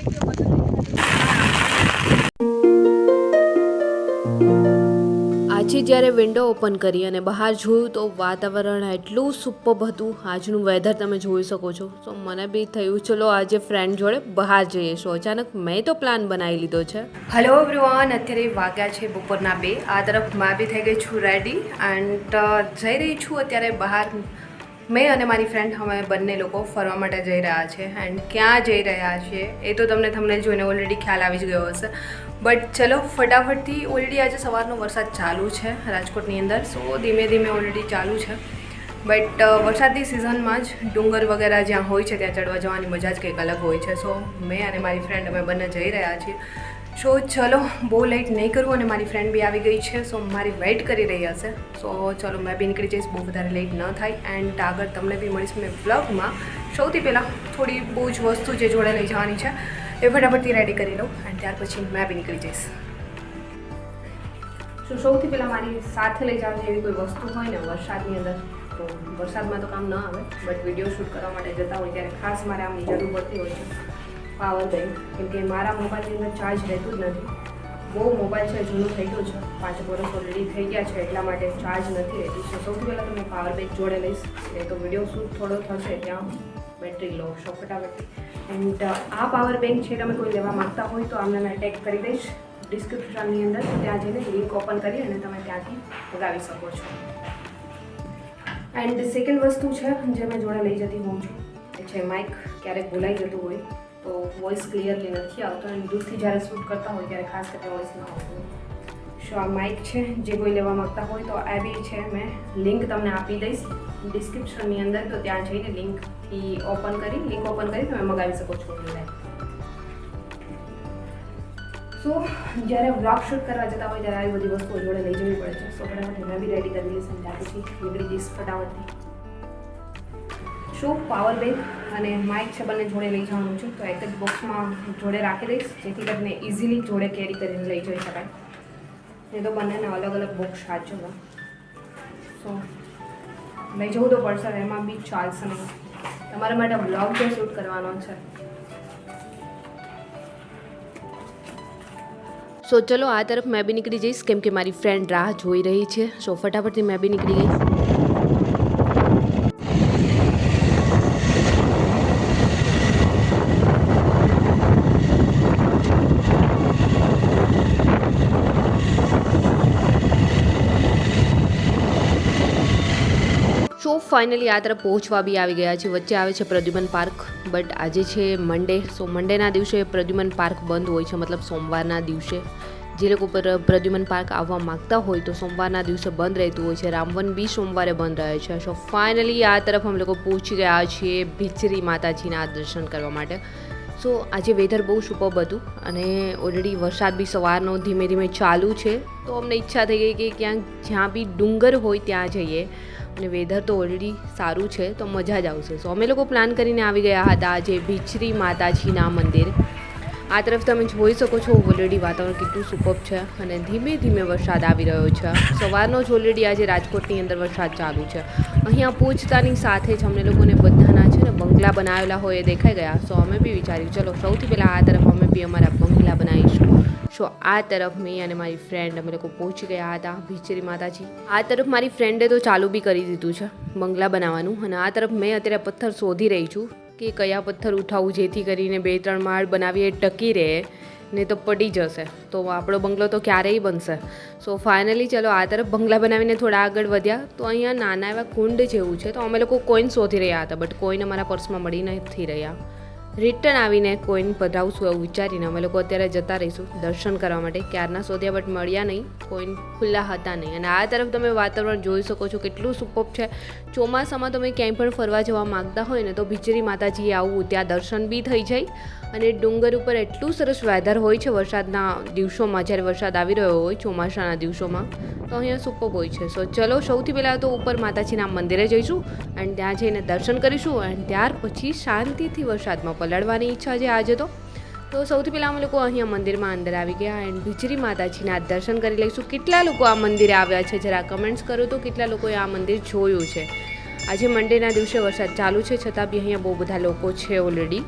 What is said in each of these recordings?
આજે જ્યારે window open કરી અને બહાર જોયું તો વાતાવરણ એટલું સુપર હતું. આજનું વેધર તમે જોઈ શકો છો. તો મને બી થયું, ચલો આજે ફ્રેન્ડ જોડે બહાર જઈએ છો અચાનક મેં તો પ્લાન બનાવી લીધો છે. હેલો એવરીવન અત્યારે વાગ્યા છે બપોરના બે. આ તરફમાં બી થઈ ગઈ છું રેડી એન્ડ જઈ રહી છું અત્યારે બહાર મેં અને મારી ફ્રેન્ડ અમે બંને લોકો ફરવા માટે જઈ રહ્યા છે એન્ડ ક્યાં જઈ રહ્યા છીએ એ તો તમને તમને જોઈને ઓલરેડી ખ્યાલ આવી જ ગયો હશે. બટ ચલો, ફટાફટથી ઓલરેડી આજે સવારનો વરસાદ ચાલુ છે રાજકોટની અંદર સો ધીમે ધીમે ઓલરેડી ચાલુ છે. બટ વરસાદની સિઝનમાં જ ડુંગર વગેરે જ્યાં હોય છે ત્યાં ચડવા જવાની મજા જ કંઈક અલગ હોય છે. સો મેં અને મારી ફ્રેન્ડ અમે બંને જઈ રહ્યા છીએ. સો ચલો, બહુ લેટ નહીં કરું અને મારી ફ્રેન્ડ બી આવી ગઈ છે સો મારી વેઇટ કરી રહી હશે. સો ચલો, મેં બી નીકળી જઈશ, બહુ વધારે લેટ ન થાય. એન્ડ આગળ તમને બી મળીશ મેં વ્લોગમાં સૌથી પહેલાં થોડી બહુ જ વસ્તુ જે જોડે લઈ જવાની છે, એ ફટાફટથી રેડી કરી લઉં એન્ડ ત્યાર પછી મેં બી નીકળી જઈશ. સો સૌથી પહેલાં મારી સાથે લઈ જવાની એવી કોઈ વસ્તુ હોય ને, વરસાદની અંદર, તો વરસાદમાં તો કામ ન આવે બટ વીડિયો શૂટ કરવા માટે જતા હોય ત્યારે ખાસ મારે આમની જરૂર પડતી હોય છે. પાવર બેંક, કેમ કે મારા મોબાઈલની અંદર ચાર્જ રહેતું જ નથી. બહુ મોબાઈલ છે, જૂનું થઈ ગયું છે. પાંચ વર્ષ ઓલરેડી થઈ ગયા છે, એટલા માટે ચાર્જ નથી રહેતી. તો સૌથી પહેલાં તો મેં પાવર બેંક જોડે લઈશ. એ તો વીડિયો શૂટ થોડો થશે ત્યાં. બેટરી લો છો, ફટાફટ. એન્ડ આ પાવર બેંક છે, તમે કોઈ લેવા માગતા હોય તો આમને મેં ટેગ કરી દઈશ. ડિસ્ક્રિપ્શનની અંદર ત્યાં જઈને લિંક ઓપન કરી અને તમે ત્યાંથી મગાવી શકો છો. એન્ડ સેકન્ડ વસ્તુ છે, જે મેં જોડે લઈ જતી હોઉં છું, એ છે માઇક ક્યારેક ભૂલાઈ જતું હોય તો વોઇસ ક્લિયરલી નથી આવતો અને દૂરથી જ્યારે શૂટ કરતા હોય ત્યારે ખાસ કરીને વોઇસ ન આવતો સો આ માઇક છે, જે કોઈ લેવા માંગતા હોય તો આ બી છે, મેં લિંક તમને આપી દઈશ. ડિસ્ક્રિપ્શનની અંદર તો ત્યાં જઈને લિંકથી ઓપન કરી લિંક ઓપન કરી તમે મગાવી શકો છો ઓનલાઈન સો જ્યારે વ્લોગ શૂટ કરવા જતા હોય ત્યારે આવી બધી વસ્તુઓ જોડે લઈ જવી પડે છે. સો ફટાફટ મેં બી રેડી કરી લઈશ અને ત્યાર પછી નીકળી જઈશ ફટાફટથી. શું પાવર બેંક અને માઇક છે બંને જોડે લઈ જવાનું છે. તો એક જ બોક્સમાં જોડે રાખી દઈશ, જેથી કરીને ઇઝીલી જોડે કેરી કરીને લઈ જઈ શકાય. એ તો બંનેને અલગ અલગ બોક્સ સાચવવા સો લઈ જવું તો પડશે એમાં બી ચાલશે નહીં. તમારા માટે બ્લોગ જે શૂટ કરવાનો છે. સો ચલો આ તરફ મેં બી નીકળી જઈશ, કેમ કે મારી ફ્રેન્ડ રાહ જોઈ રહી છે. સો ફટાફટથી મેં બી નીકળી ગઈ સો ફાઇનલી આ તરફ પહોંચવા બી આવી ગયા છે. વચ્ચે આવે છે પ્રદ્યુમન પાર્ક, બટ આજે છે મંડે, સો મંડેના દિવસે પ્રદ્યુમન પાર્ક બંધ હોય છે, મતલબ સોમવારના દિવસે. જે લોકો પર પ્રદ્યુમન પાર્ક આવવા માંગતા હોય તો સોમવારના દિવસે બંધ રહેતું હોય છે. રામવન બી સોમવારે બંધ રહે છે. સો ફાઇનલી આ તરફ અમે લોકો પહોંચી ગયા છીએ ભીચરી માતાજીના દર્શન કરવા માટે. સો આજે વેધર બહુ સુપર હતું અને ઓલરેડી વરસાદ બી સવારનો ધીમે ધીમે ચાલુ છે. તો અમને ઈચ્છા થઈ ગઈ કે ક્યાંક જ્યાં બી ડુંગર હોય ત્યાં જઈએ. અને વેધર તો ઓલરેડી સારું છે, તો મજા જ આવશે. સો અમે લોકો પ્લાન કરીને આવી ગયા હતા આજે ભીચરી માતાજીના મંદિર. આ તરફ તમે જોઈ શકો છો ઓલરેડી વાતાવરણ કેટલું સુપર છે અને ધીમે ધીમે વરસાદ આવી રહ્યો છે. સવારનો જ ઓલરેડી આજે રાજકોટની અંદર વરસાદ ચાલુ છે. અહીંયા પહોંચતાની સાથે જ અમને લોકોને બધાના છે ને બંગલા બનાવેલા હોય એ દેખાઈ ગયા. સો અમે બી વિચાર્યું, ચલો સૌથી પહેલાં આ તરફ અમે બી અમારા બંગલા બનાવીશું. સો આ તરફ મેં અને મારી ફ્રેન્ડ અમે લોકો પહોંચી ગયા હતા, ભીચરી માતાજી. આ તરફ મારી ફ્રેન્ડે તો ચાલુ બી કરી દીધું છે, બંગલા બનાવવાનું. અને આ તરફ મેં અત્યારે પથ્થર શોધી રહી છું કે કયા પથ્થર ઉઠાવું જેથી કરીને બે ત્રણ માળ બનાવીએ, ટકી રહે, ને તો પડી જશે. તો આપણો બંગલો તો ક્યારેય બનશે. સો ફાઇનલી ચલો, આ તરફ બંગલા બનાવીને થોડા આગળ વધ્યા. તો અહીંયા નાના એવા કુંડ જેવું છે. તો અમે લોકો કોઈન શોધી રહ્યા હતા બટ કોઈન અમારા પર્સમાં મળી નથી રહ્યા. રિટર્ન આવીને કોઈન પધરાવશું એવું વિચારીને અમે લોકો અત્યારે જતા રહીશું દર્શન કરવા માટે. ક્યારના શોધ્યા બટ મળ્યા નહીં કોઈન ખુલ્લા હતા નહીં. અને આ તરફ તમે વાતાવરણ જોઈ શકો છો કેટલું સુપોપ છે. ચોમાસામાં તમે ક્યાંય પણ ફરવા જવા માગતા હોય ને તો ભીચરી માતાજીએ આવવું ત્યાં દર્શન બી થઈ જાય. અને ડુંગર ઉપર એટલું સરસ વેધર હોય છે વરસાદના દિવસોમાં, જ્યારે વરસાદ આવી રહ્યો હોય ચોમાસાના દિવસોમાં, તો અહીંયા સુપોપ હોય છે. સો ચલો, સૌથી પહેલાં તો ઉપર માતાજીના મંદિરે જઈશું અને ત્યાં જઈને દર્શન કરીશું અને ત્યાર પછી શાંતિથી વરસાદમાં પલળવાની ઈચ્છા છે આજે તો. તો સૌથી પહેલાં અમે લોકો અહીંયા મંદિરમાં અંદર આવી ગયા એન્ડ ભીચરી માતાજીના દર્શન કરી લઈશું. કેટલા લોકો આ મંદિરે આવ્યા છે જરા કમેન્ટ્સ કરો તો કેટલા લોકોએ આ મંદિર જોયું છે. આજે મંડેના દિવસે વરસાદ ચાલુ છે, છતાં બી અહીંયા બહુ બધા લોકો છે ઓલરેડી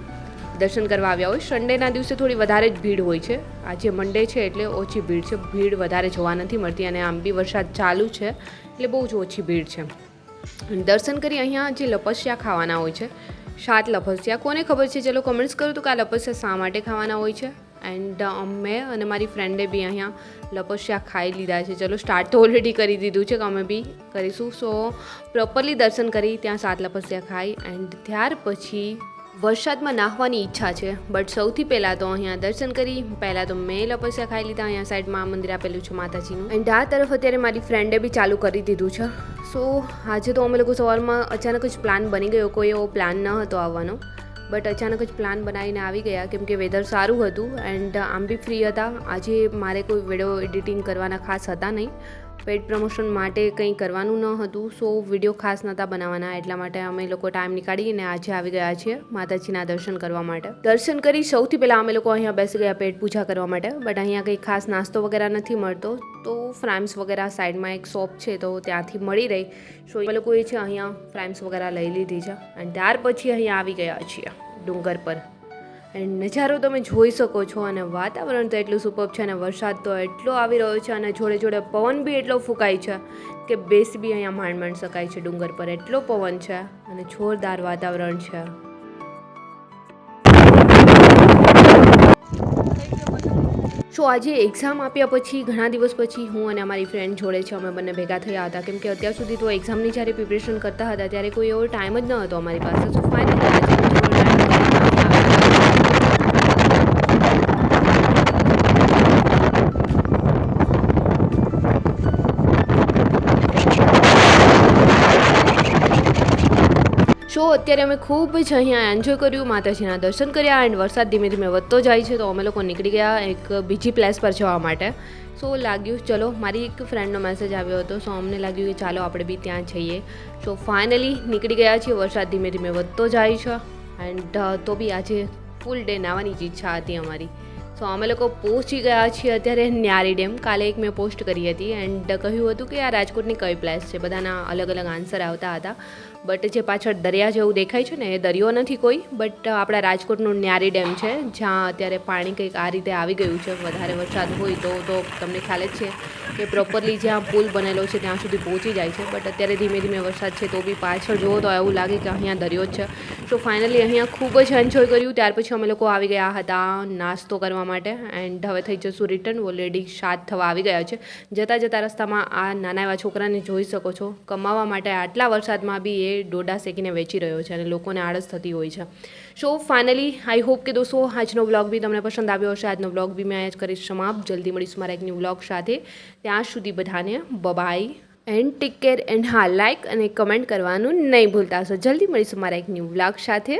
દર્શન કરવા આવ્યા હોય. સન્ડેના દિવસે થોડી વધારે જ ભીડ હોય છે. આજે મંડે છે એટલે ઓછી ભીડ છે. ભીડ વધારે જોવા નથી મળતી અને આમ બી વરસાદ ચાલુ છે એટલે બહુ જ ઓછી ભીડ છે. દર્શન કરી અહીંયા જે લપસ્યા ખાવાના હોય છે સાત લપસ્યા કોને ખબર છે? ચલો કમેન્ટ્સ કરું તો કે આ લપસ્યા શા માટે ખાવાના હોય છે? એન્ડ અમે અને મારી ફ્રેન્ડે બી અહીંયા લપસ્યા ખાઈ લીધા છે. ચલો સ્ટાર્ટ તો ઓલરેડી કરી દીધું છે કે અમે બી કરીશું. સો પ્રોપરલી દર્શન કરી, ત્યાં સાત લપસ્યા ખાઈ. એન્ડ ત્યાર પછી વરસાદમાં નાહવાની ઈચ્છા છે. બટ સૌથી પહેલાં તો અહીંયા દર્શન કરી, પહેલાં તો મેં લપસ્યા ખાઈ લીધા અહીંયા સાઈડમાં મંદિર આપેલું છે માતાજીનું. એન્ડ આ તરફ અત્યારે મારી ફ્રેન્ડે બી ચાલુ કરી દીધું છે. સો આજે તો અમે લોકો સવારમાં અચાનક જ પ્લાન બની ગયો, કોઈ એવો પ્લાન ન હતો આવવાનો. બટ અચાનક જ પ્લાન બનાવીને આવી ગયા, કેમ કે વેધર સારું હતું. એન્ડ આમ બી ફ્રી હતા. આજે મારે કોઈ વીડિયો એડિટિંગ કરવાના ખાસ હતા નહીં. પેડ પ્રમોશન માટે કંઈ કરવાનું ન હતું, સો વીડિયો ખાસ નહોતા બનાવવાના, એટલા માટે અમે લોકો ટાઈમ નીકાળીને આજે આવી ગયા છીએ માતાજીના દર્શન કરવા માટે. દર્શન કરી સૌથી પહેલાં અમે લોકો અહીંયા બેસી ગયા પેટ પૂજા કરવા માટે બટ અહીંયા કંઈ ખાસ નાસ્તો વગેરે નથી મળતો, તો ફ્રાઇમ્સ વગેરે સાઈડમાં એક શોપ છે, તો ત્યાંથી મળી રહી. સો એ લોકોએ છે અહીંયા ફ્રાઇમ્સ વગેરે લઈ લીધી છે અને ત્યાર પછી અહીંયા આવી ગયા છીએ ડુંગર પર. એન્ડ નજારો તમે જોઈ શકો છો અને વાતાવરણ તો એટલું સુપર છે અને વરસાદ તો એટલો આવી રહ્યો છે અને જોડે જોડે પવન બી એટલો ફૂંકાય છે કે બેસી બી અહીંયા માંડ માંડ શકાય છે ડુંગર પર. એટલો પવન છે અને જોરદાર વાતાવરણ છે. સો આજે એક્ઝામ આપ્યા પછી, ઘણા દિવસ પછી હું અને અમારી ફ્રેન્ડ જોડે છે, અમે બંને ભેગા થયા હતા. કેમ કે અત્યાર સુધી તો એક્ઝામની જ્યારે પ્રિપરેશન કરતા હતા, ત્યારે કોઈ એવો ટાઈમ જ ન હતો અમારી પાસે. સો ફાઇનલી આજે થોડો ટાઈમ શો, અત્યારે અમે ખૂબ જ અહીંયા એન્જોય કર્યું. માતાજીના દર્શન કર્યા એન્ડ વરસાદ ધીમે ધીમે વધતો જાય છે, તો અમે લોકો નીકળી ગયા એક બીજી પ્લેસ પર જવા માટે. સો લાગ્યું, ચલો, મારી એક ફ્રેન્ડનો મેસેજ આવ્યો હતો. સો અમને લાગ્યું કે ચાલો, આપણે બી ત્યાં જઈએ. સો ફાઇનલી નીકળી ગયા છીએ. વરસાદ ધીમે ધીમે વધતો જાય છે. એન્ડ તો બી આજે ફૂલ ડે નાવાની જ ઈચ્છા હતી અમારી. સો અમે લોકો પહોંચી ગયા છીએ અત્યારે ન્યારી ડેમ. કાલે એક મેં પોસ્ટ કરી હતી એન્ડ કહ્યું હતું કે આ રાજકોટની કઈ પ્લેસ છે. બધાના અલગ અલગ આન્સર આવતા હતા. બટ જે પાછળ દરિયા જેવું દેખાય છે ને, એ દરિયો નથી કોઈ બટ આપણા રાજકોટનું ન્યારી ડેમ છે, જ્યાં અત્યારે પાણી કંઈક આ રીતે આવી ગયું છે. વધારે વરસાદ હોય તો તો તમને ખ્યાલ જ છે કે પ્રોપરલી જ્યાં પુલ બનેલો છે ત્યાં સુધી પહોંચી જાય છે. બટ અત્યારે ધીમે ધીમે વરસાદ છે તો બી પાછળ જુઓ તો એવું લાગે કે અહીંયા દરિયો જ છે. તો ફાઇનલી અહીંયા ખૂબ જ એન્જોય કર્યું. ત્યાર પછી અમે લોકો આવી ગયા હતા, નાસ્તો કરવા માટે એન્ડ હવે થઈ જશું રિટર્ન ઓલરેડી સાત થવા આવી ગયા છે. જતાં જતાં રસ્તામાં આ નાના એવા છોકરાને જોઈ શકો છો. કમાવા માટે આટલા વરસાદમાં બી એ ડોડા શેકીને વેચી રહ્યો છે અને લોકોને આળસ થતી હોય છે. સો ફાઇનલી આઈ હોપ કે દોસ્તો, આજનો બ્લોગ બી તમને પસંદ આવ્યો હશે. આજનો બ્લોગ બી મેં જ કરીશ સમાપ્ત. જલ્દી મળીશું મારા એક ન્યૂ બ્લોગ સાથે. ત્યાં સુધી બધાને bye bye and take care and હા લાઇક અને કમેન્ટ કરવાનું નહીં ભૂલતા. હશો જલ્દી મળીશું મારા એક ન્યૂ વ્લોગ સાથે.